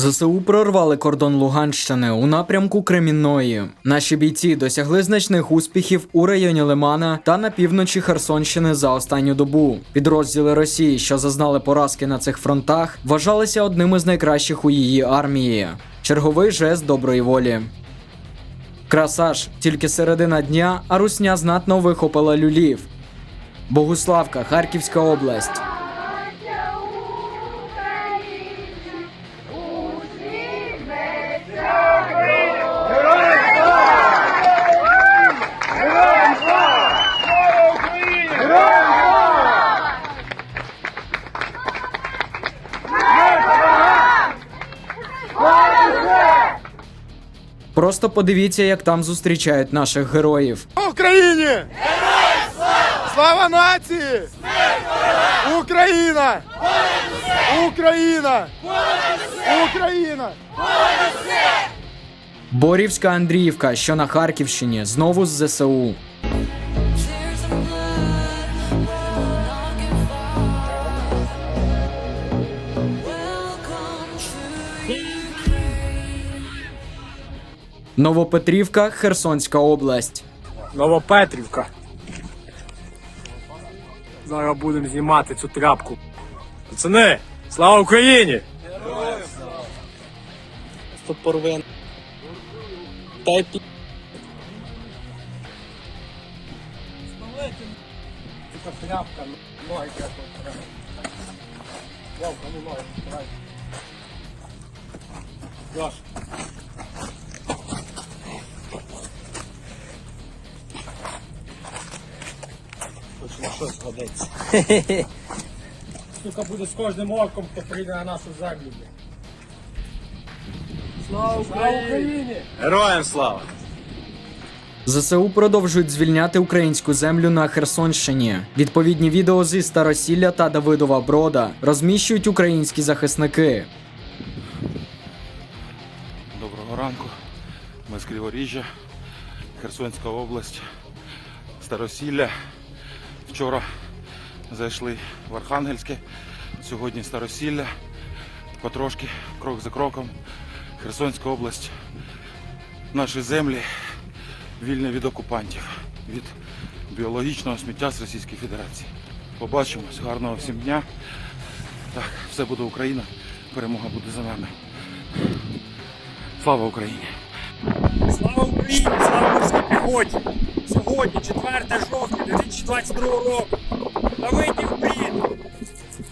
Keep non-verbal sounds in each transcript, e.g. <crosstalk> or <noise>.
ЗСУ прорвали кордон Луганщини у напрямку Кремінної. Наші бійці досягли значних успіхів у районі Лимана та на півночі Херсонщини за останню добу. Підрозділи Росії, що зазнали поразки на цих фронтах, вважалися одними з найкращих у її армії. Черговий жест доброї волі. Красаж, тільки середина дня, а русня знатно вихопила люлів. Богуславка, Харківська область. Просто подивіться, як там зустрічають наших героїв. Україні! Героям слава! Слава нації! Смерть Україна! Україна! Україна! Борівська Андріївка, що на Харківщині, знову з ЗСУ. Новопетрівка, Херсонська область. Новопетрівка. Зараз будемо знімати цю тряпку. Пацани, слава Україні! Тут порве. Та й пі... Тряпка, ноги Вовка, ну ноги, давай. Щось годиться. <laughs> Сука буде з кожним орком, хто прийде на нашу землю. блядь. Слава Україні! Героям слава! ЗСУ продовжують звільняти українську землю на Херсонщині. Відповідні відео зі Старосілля та Давидова Брода розміщують українські захисники. Доброго ранку. Ми з Криворіжжя, Херсонська область, Старосілля. Вчора зайшли в Архангельське, сьогодні Старосілля. Потрошки, крок за кроком. Херсонська область, наші землі вільні від окупантів, від біологічного сміття з Російської Федерації. Побачимось, гарного всім дня. Так, все буде Україна, перемога буде за нами. Слава Україні! Слава Україні! Слава морській піхоті! Сьогодні, 4 жовтня 2022 року, Давидів Брід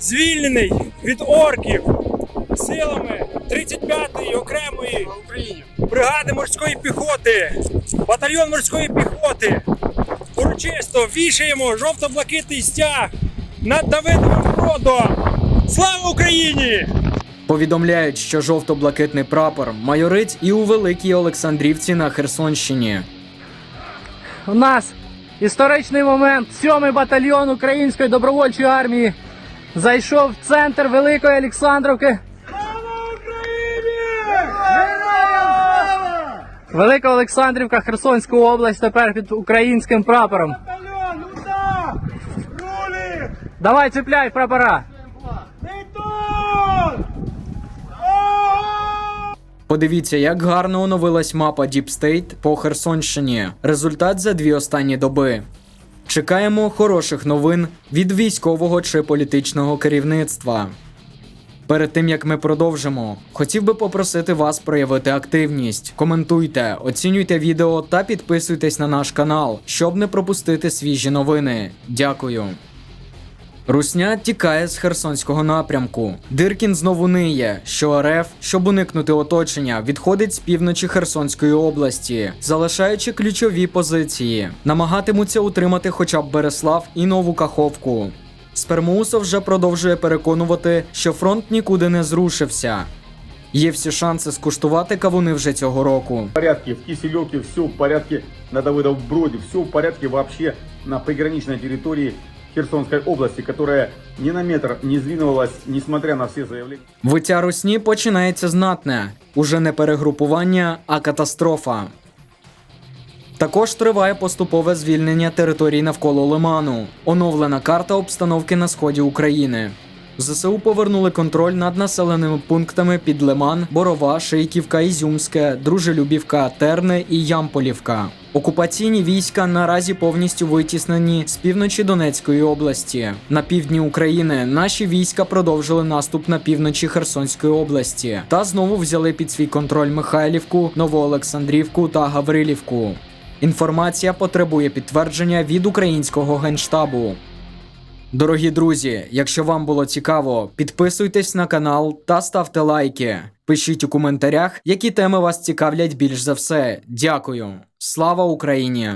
звільнений від орків силами 35-ї окремої бригади морської піхоти, батальйон морської піхоти. Урочисто вішаємо жовто-блакитний стяг над Давидовим Бродом. Слава Україні! Повідомляють, що жовто-блакитний прапор майорить і у Великій Олександрівці на Херсонщині. У нас історичний момент. Сьомий батальйон Української добровольчої армії зайшов в центр Великої Олександрівки. Велика Олександрівка, Херсонська область тепер під українським прапором. Давай, цепляй прапора. Подивіться, як гарно оновилась мапа Deep State по Херсонщині. Результат за дві останні доби. Чекаємо хороших новин від військового чи політичного керівництва. Перед тим як ми продовжимо, хотів би попросити вас проявити активність. Коментуйте, оцінюйте відео та підписуйтесь на наш канал, щоб не пропустити свіжі новини. Дякую. Русня тікає з Херсонського напрямку. Диркін знову ниє, що РФ, щоб уникнути оточення, відходить з півночі Херсонської області, залишаючи ключові позиції. Намагатимуться утримати хоча б Береслав і нову Каховку. Спермоусов вже продовжує переконувати, що фронт нікуди не зрушився. Є всі шанси скуштувати кавуни вже цього року. в порядке, в Киселевке все в порядке, на Давыдов Броде все в порядке вообще на приграничной территории Херсонской области, которая ни на метр не сдвинулась, несмотря на все заявления. Виття русні починається знатне. Уже не перегрупування, а катастрофа. Також триває поступове звільнення територій навколо Лиману. Оновлена карта обстановки на сході України. ЗСУ повернули контроль над населеними пунктами під Лиман, Борова, Шейківка, Ізюмське, Дружелюбівка, Терне і Ямполівка. Окупаційні війська наразі повністю витіснені з півночі Донецької області. На півдні України наші війська продовжили наступ на півночі Херсонської області та знову взяли під свій контроль Михайлівку, Новоолександрівку та Гаврилівку. Інформація потребує підтвердження від українського генштабу. Дорогі друзі, якщо вам було цікаво, підписуйтесь на канал та ставте лайки. Пишіть у коментарях, які теми вас цікавлять більш за все. Дякую. Слава Україні!